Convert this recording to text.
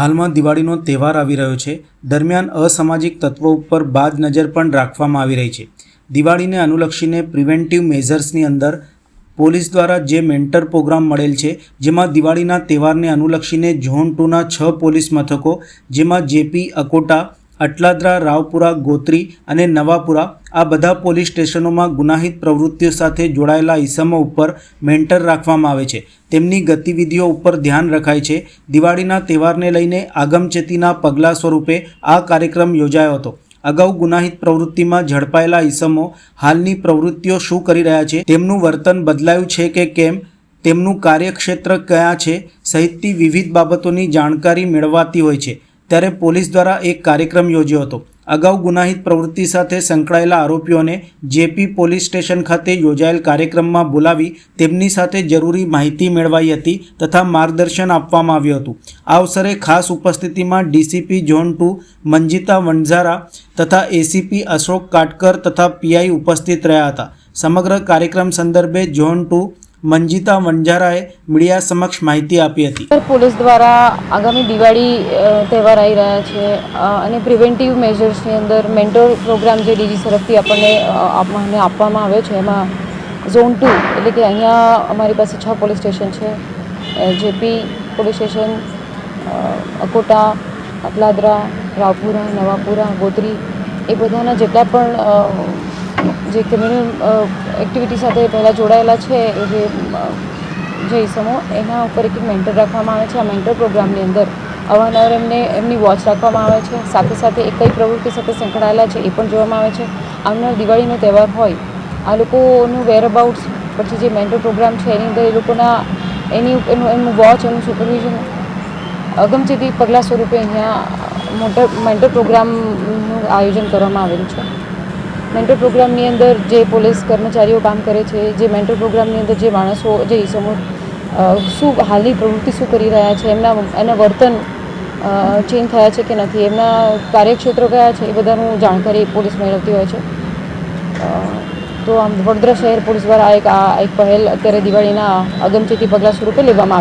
હાલમાં દિવાળીનો તહેવાર આવી રહ્યો છે. દરમિયાન અસામાજિક તત્વો ઉપર બાદ નજર પણ રાખવામાં આવી રહી છે. દિવાળીને અનુલક્ષીને પ્રિવેન્ટિવ મેઝર્સની અંદર પોલીસ દ્વારા જે મેન્ટર પ્રોગ્રામ મળેલ છે, જેમાં દિવાળીના તહેવારને અનુલક્ષીને ઝોન ટુના છ પોલીસ મથકો, જેમાં જેપી અકોટા અટલાદરા, રાવપુરા, ગોત્રી અને નવાપુરા આ બધા પોલીસ સ્ટેશનોમાં ગુનાહિત પ્રવૃત્તિઓ સાથે જોડાયેલા ઇસમો ઉપર મેન્ટર રાખવામાં આવે છે. તેમની ગતિવિધિઓ ઉપર ધ્યાન રખાય છે. દિવાળીના તહેવારને લઈને આગમચેતીના પગલાં સ્વરૂપે આ કાર્યક્રમ યોજાયો હતો. અગાઉ ગુનાહિત પ્રવૃત્તિમાં ઝડપાયેલા ઇસમો હાલની પ્રવૃત્તિઓ શું કરી રહ્યા છે, તેમનું વર્તન બદલાયું છે કે કેમ, તેમનું કાર્યક્ષેત્ર કયા છે, સહિતની વિવિધ બાબતોની જાણકારી મેળવાતી હોય છે. ત્યારે પોલીસ દ્વારા એક કાર્યક્રમ યોજ્યો હતો. અગાઉ ગુનાહિત પ્રવૃત્તિ સાથે સંકળાયેલા આરોપીઓને જેપી પોલીસ સ્ટેશન ખાતે યોજાયેલ કાર્યક્રમમાં બોલાવી તેમની સાથે જરૂરી માહિતી મેળવાઈ હતી તથા માર્ગદર્શન આપવામાં આવ્યું હતું. આ અવસરે ખાસ ઉપસ્થિતિમાં DCP zone two, Manjita Vanzara તથા એસીપી અશોક કાટકર તથા પીઆઈ ઉપસ્થિત રહ્યા હતા. સમગ્ર કાર્યક્રમ સંદર્ભે ઝોન ટુ મંજિતા વણઝારાએ મીડિયા સમક્ષ માહિતી આપી હતી. પોલીસ દ્વારા આગામી દિવાળી તહેવાર આવી રહ્યા છે અને પ્રિવેન્ટિવ મેજર્સની અંદર મેન્ટોર પ્રોગ્રામ જે ડીજી તરફથી આપણને આપવામાં આવ્યો છે, એમાં ઝોન ટુ એટલે કે અહીંયા અમારી પાસે છ પોલીસ સ્ટેશન છે JP police station Akota Atladara Raopura, Navapura, Gotri, એ બધાના જેટલા પણ જે ક્રિમિનલ એક્ટિવિટી સાથે પહેલાં જોડાયેલા છે એ જે જે ઇસમો એના ઉપર એક મેન્ટર રાખવામાં આવે છે. આ મેન્ટર પ્રોગ્રામની અંદર અવારનવાર એમને, એમની વોચ રાખવામાં આવે છે. સાથે સાથે એ કઈ પ્રવૃત્તિ સાથે સંકળાયેલા છે એ પણ જોવામાં આવે છે. આવનાર દિવાળીનો તહેવાર હોય, આ લોકોનું વેરઅબાઉટ્સ પછી જે મેન્ટર પ્રોગ્રામ છે એની અંદર એ લોકોના, એની એનું, એમનું વોચ એનું સુપરવિઝન અગમચેતી પગલાં સ્વરૂપે અહીંયા મોટર મેન્ટર પ્રોગ્રામનું આયોજન કરવામાં આવેલું છે. મેન્ટર પ્રોગ્રામની અંદર જે પોલીસ કર્મચારીઓ કામ કરે છે જે મેન્ટર પ્રોગ્રામની અંદર જે માણસો જે ઇસમો અ, શું હાલની પ્રવૃત્તિ શું કરી રહ્યા છે એમના એના વર્તન ચેન્જ થયા છે કે નથી એમના કાર્યક્ષેત્રો કયા છે એ બધાનું જાણકારી પોલીસ મેળવતી હોય છે. તો આમ વડોદરા શહેર પોલીસ દ્વારા એક આ એક પહેલ અત્યારે દિવાળીના અગમચેતી પગલાં સ્વરૂપે લેવામાં આવી